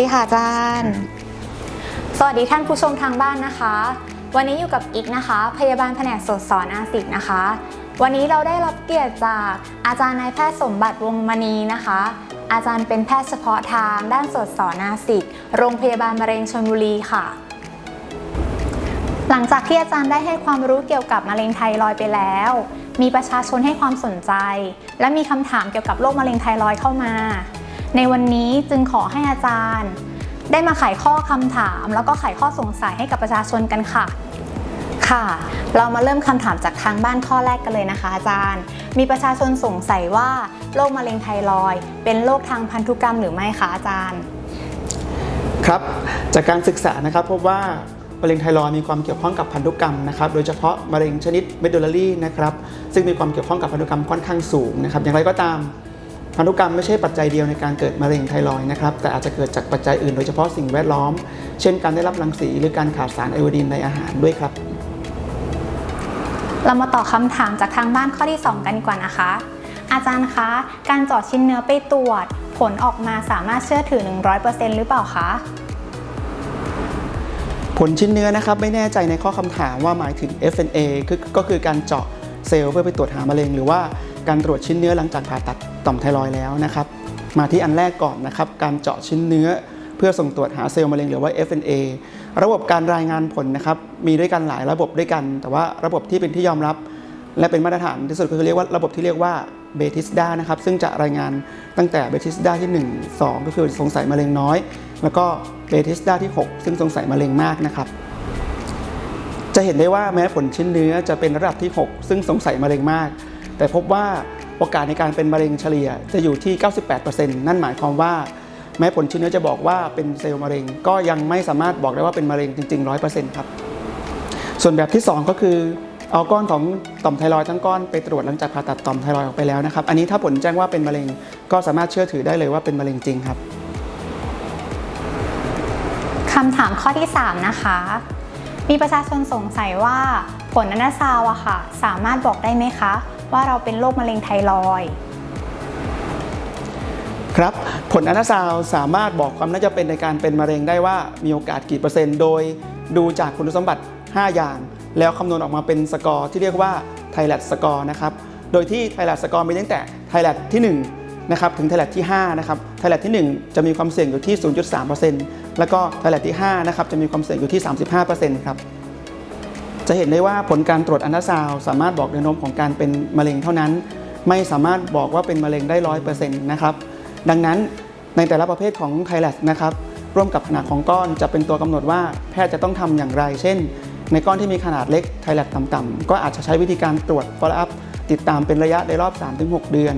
ดีค่ะอาจารย์ สวัสดีท่านผู้ชมทางบ้านนะคะ วันนี้อยู่กับอีกนะคะ พยาบาลแผนกสดสอนอาสิกนะคะ วันนี้เราได้รับเกียรติจากอาจารย์นายแพทย์สมบัติวงศ์มณีนะคะ อาจารย์เป็นแพทย์เฉพาะทางด้านสดสอนอาสิกโรงพยาบาลมะเร็งชลบุรีค่ะ หลังจากที่อาจารย์ได้ให้ความรู้เกี่ยวกับมะเร็งไทรอยด์ไปแล้ว มีประชาชนให้ความสนใจ และมีคำถามเกี่ยวกับโรคมะเร็งไทรอยด์เข้ามา ในวันนี้จึงขอให้อาจารย์ ได้มาไขข้อคำถาม แล้วก็ไขข้อสงสัยให้กับประชาชนกันค่ะ ค่ะ เรามาเริ่มคำถามจากทางบ้านข้อแรกกันเลยนะคะ อาจารย์ มีประชาชนสงสัยว่าโรคมะเร็งไทรอยด์เป็นโรคทางพันธุกรรมหรือไม่คะอาจารย์ ครับจากการศึกษานะครับพบว่ามะเร็งไทรอยด์มีความเกี่ยวข้องกับพันธุกรรมนะครับ โดยเฉพาะมะเร็งชนิดเมดูลารีนะครับ ซึ่งมีความเกี่ยวข้องกับพันธุกรรมค่อนข้างสูงนะครับ อย่างไรก็ตาม พันธุกรรมไม่ใช่ปัจจัยเดียวในการเกิดมะเร็งไทรอยด์นะครับ แต่อาจจะเกิดจากปัจจัยอื่นโดยเฉพาะสิ่งแวดล้อม เช่นการได้รับรังสีหรือการขาดสารไอโอดีนในอาหารด้วยครับ เรามาตอบคำถามจากทางบ้านข้อที่ 2 กันดีกว่านะคะ อาจารย์คะ การเจาะชิ้นเนื้อไปตรวจ ผลออกมาสามารถเชื่อถือ 100%หรือเปล่าคะผลชิ้นเนื้อนะครับไม่แน่ใจในข้อคำถามว่าหมายถึง FNA คือก็คือการเจาะเซลล์เพื่อไปตรวจหามะเร็ง หรือว่าการตรวจชิ้นเนื้อหลังจากผ่าตัด ต่อมไทรอยแล้วนะครับ มาที่อันแรกก่อนนะครับ การเจาะชิ้นเนื้อเพื่อส่งตรวจหาเซลล์มะเร็งหรือว่า FNA ระบบการรายงานผลนะครับ มีด้วยกันหลายระบบด้วยกัน แต่ว่าระบบที่เป็นที่ยอมรับ และเป็นมาตรฐานที่สุดก็คือเรียกว่าระบบที่เรียกว่าเบติสดานะครับ ซึ่งจะรายงานตั้งแต่เบติสดาที่ 1 2 ก็คือสงสัยมะเร็งน้อย แล้วก็เบติสดาที่ 6 ซึ่งสงสัยมะเร็งมากนะครับ จะเห็นได้ว่าแม้ผลชิ้นเนื้อจะเป็นระดับที่ 6 ซึ่งสงสัยมะเร็งมาก แต่พบว่า โอกาสในการเป็นมะเร็งเฉลี่ยจะอยู่ที่ 98%นั่นหมายความว่า แม้ผลชิ้นเนื้อจะบอกว่าเป็นเซลล์มะเร็ง ก็ยังไม่สามารถบอกได้ว่าเป็นมะเร็งจริง ๆ 100%ครับ ส่วนแบบที่ 2 ก็คือเอาก้อนของต่อมไทรอยทั้งก้อนไปตรวจหลังจากผ่าตัดต่อมไทรอยออกไปแล้วนะครับ อันนี้ถ้าผลแจ้งว่าเป็นมะเร็งก็สามารถเชื่อถือได้เลยว่าเป็นมะเร็งจริงครับคำถามข้อที่ 3 นะคะ มีประชาชนสงสัยว่าผลอนาซาวอะค่ะ สามารถบอกได้ไหมคะ ว่าเราเป็นโรคมะเร็งไทรอยด์ครับผลอันตราซาวสามารถบอกความน่าจะเป็นในการเป็นมะเร็งได้ว่ามีโอกาสกี่เปอร์เซ็นต์โดยดูจากคุณสมบัติ 5 อย่าง แล้วคำนวณออกมาเป็นสกอร์ที่เรียกว่าไทแลตสกอร์นะครับโดยที่ไทแลตสกอร์มีตั้งแต่ไทแลตที่1นะครับถึงไทแลตที่5นะครับไทแลตที่ 1 จะมีความเสี่ยงอยู่ที่ 0.3%แล้วก็ไทแลตที่5นะครับจะมีความเสี่ยงอยู่ที่ 35%ครับ จะเห็นได้ว่าผลการตรวจอันตราซาวสามารถบอกแนวโน้มของการเป็นมะเร็งเท่านั้น ไม่สามารถบอกว่าเป็นมะเร็งได้ร้อยเปอร์เซ็นต์นะครับดังนั้นในแต่ละประเภทของไทแลสนะครับร่วมกับขนาดของก้อนจะเป็นตัวกำหนดว่าแพทย์จะต้องทำอย่างไร เช่น ในก้อนที่มีขนาดเล็กไทแลสต่ำๆก็อาจจะใช้วิธีการตรวจ follow up ติดตามเป็นระยะในรอบ 3-6 เดือน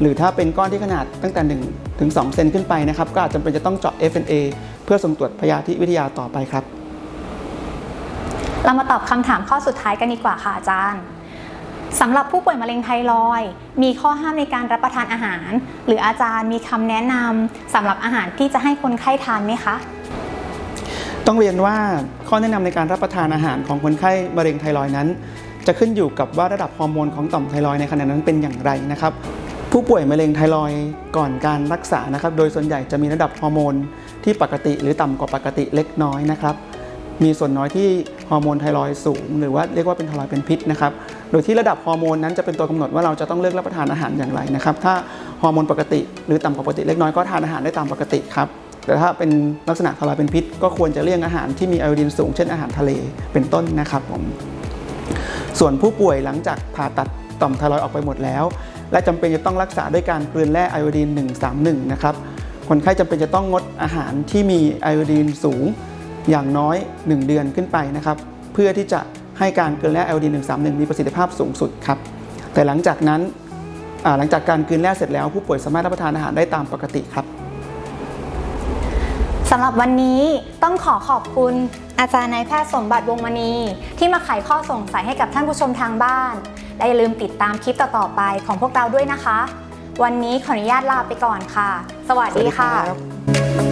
หรือถ้าเป็นก้อนที่ขนาดตั้งแต่ 1 ถึง 2 เซนขึ้นไปนะครับก็อาจจะเป็นจะต้องเจาะ FNA เพื่อส่งตรวจพยาธิวิทยาต่อไปครับ เรามาตอบคำถามข้อสุดท้ายกันดีกว่าค่ะอาจารย์สำหรับผู้ป่วยมะเร็งไทรอย มีข้อห้ามในการรับประทานอาหาร หรืออาจารย์มีคำแนะนำสำหรับอาหารที่จะให้คนไข้ทานไหมคะ ต้องเรียนว่าข้อแนะนำในการรับประทานอาหารของคนไข้มะเร็งไทรอยนั้น จะขึ้นอยู่กับว่าระดับฮอร์โมนของต่อมไทรอยในขณะนั้นเป็นอย่างไรนะครับผู้ป่วยมะเร็งไทรอยก่อนการรักษานะครับ โดยส่วนใหญ่จะมีระดับฮอร์โมนที่ปกติหรือต่ำกว่าปกติเล็กน้อยนะครับ มีส่วนน้อยที่ฮอร์โมนไทรอยสูง หรือว่าเรียกว่าเป็นไทรอยเป็นพิษนะครับ โดยที่ระดับฮอร์โมนนั้นจะเป็นตัวกำหนดว่าเราจะต้องเลือกรับประทานอาหารอย่างไรนะครับ ถ้าฮอร์โมนปกติ หรือต่ำกว่าปกติเล็กน้อยก็ทานอาหารได้ตามปกติครับ แต่ถ้าเป็นลักษณะไทรอยเป็นพิษ ก็ควรจะเลี่ยงอาหารที่มีไอโอดีนสูง เช่นอาหารทะเลเป็นต้นนะครับผม ส่วนผู้ป่วยหลังจากผ่าตัดต่อมไทรอยออกไปหมดแล้ว และจำเป็นจะต้องรักษาด้วยการกลืนแร่ไอโอดีน131 นะครับ คนไข้จำเป็นจะต้องงดอาหารที่มีไอโอดีนสูง อย่างน้อย 1 เดือนขึ้นไปนะครับเพื่อที่จะให้การกลืนแร่ไอโอดีน131 มีประสิทธิภาพสูงสุดครับแต่หลังจากนั้นอ่าหลังจากการกลืนแร่เสร็จแล้วผู้ป่วยสามารถรับประทานอาหารได้ตามปกติครับสำหรับวันนี้ต้องขอขอบคุณอาจารย์นายแพทย์สมบัติวงศ์มณี ที่มาไขข้อสงสัยให้กับท่านผู้ชมทางบ้าน และอย่าลืมติดตามคลิปต่อๆไปของพวกเราด้วยนะคะ วันนี้ขออนุญาตลาไปก่อนค่ะ สวัสดีค่ะสวัสดีครับ